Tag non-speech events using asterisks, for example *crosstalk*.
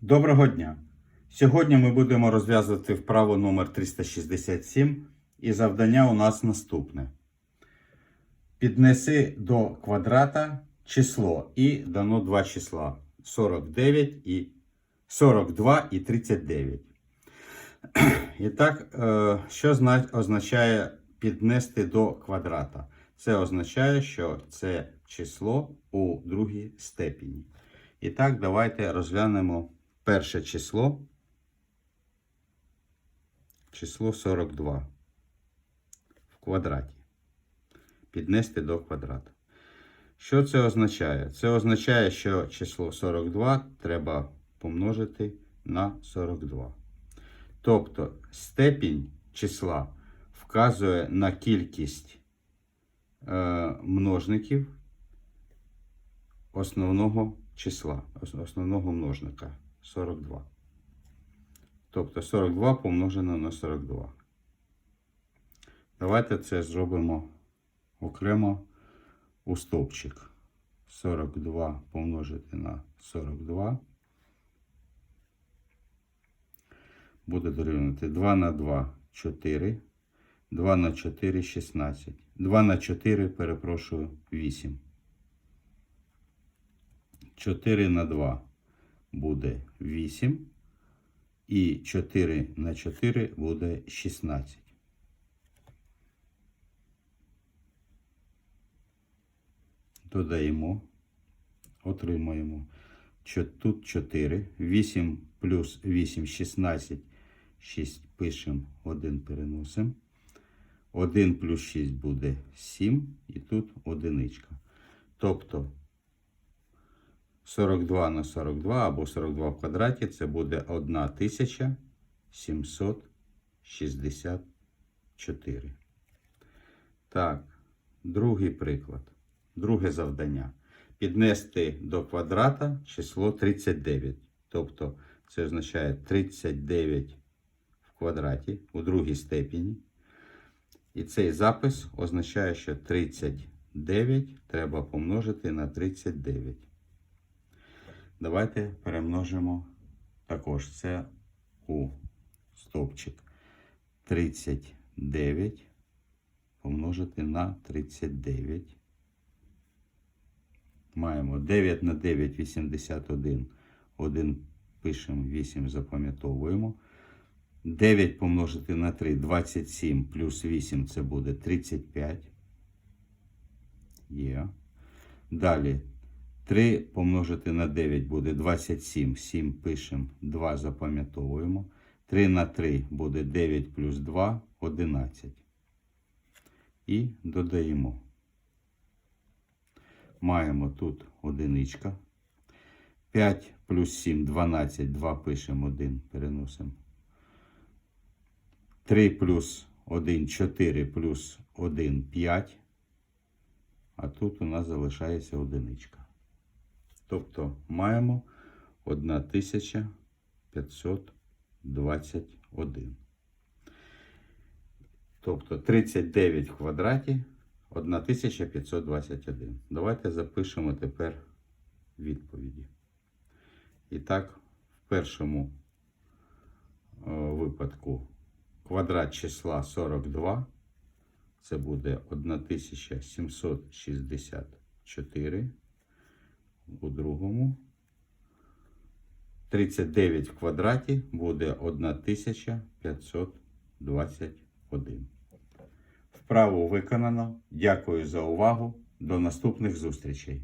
Доброго дня! Сьогодні ми будемо розв'язувати вправу номер 367 і завдання у нас наступне. Піднеси до квадрата число і дано два числа 49 і 42 і 39. *clears throat* І так, е, що означає піднести до квадрата? Це означає, що це число у другій степені. І так, давайте розглянемо перше число. Число 42 в квадраті. Піднести до квадрата. Що це означає? Це означає, що число 42 треба помножити на 42. Тобто степінь числа вказує на кількість е, множників основного числа, основного множника 42. Тобто 42 помножено на 42. Давайте це зробимо окремо у стовпчик. 42 помножити на 42. Буде дорівнювати 2 на 2 4. 2 на 4 16. 2 на 4, перепрошую, 8. 4 на 2 буде 8. І 4 на 4 буде 16. Додаємо, отримаємо. Тут 4. 8 плюс 8 16. 6 пишемо, 1 переносимо. 1 плюс 6 буде 7. І тут одиничка. Тобто 42 на 42 або 42 в квадраті це буде 1764. Так, другий приклад. Друге завдання. Піднести до квадрата число 39. Тобто це означає 39 в квадраті у другій степені. І цей запис означає, що 39 треба помножити на 39. Давайте перемножимо також це у стовпчик. 39 помножити на 39. Маємо 9 на 9 81. 1 пишемо, 8 запам'ятовуємо. 9 помножити на 3 27 плюс 8 це буде 35. Є. Далі 3 помножити на 9 буде 27. 7 пишемо, 2 запам'ятовуємо. 3 на 3 буде 9 плюс 2 11. І додаємо. Маємо тут одиничка. 5 плюс 7 12. 2 пишемо 1, переносимо. 3 плюс 1 4 плюс 1 5. А тут у нас залишається одиничка. Тобто маємо 1521. Тобто 39 в квадраті 1521. Давайте запишемо тепер відповіді. І так, в першому е, випадку квадрат числа 42. Це буде 1764. У другому 39 в квадраті буде 1521. Вправу виконано. Дякую за увагу. До наступних зустрічей.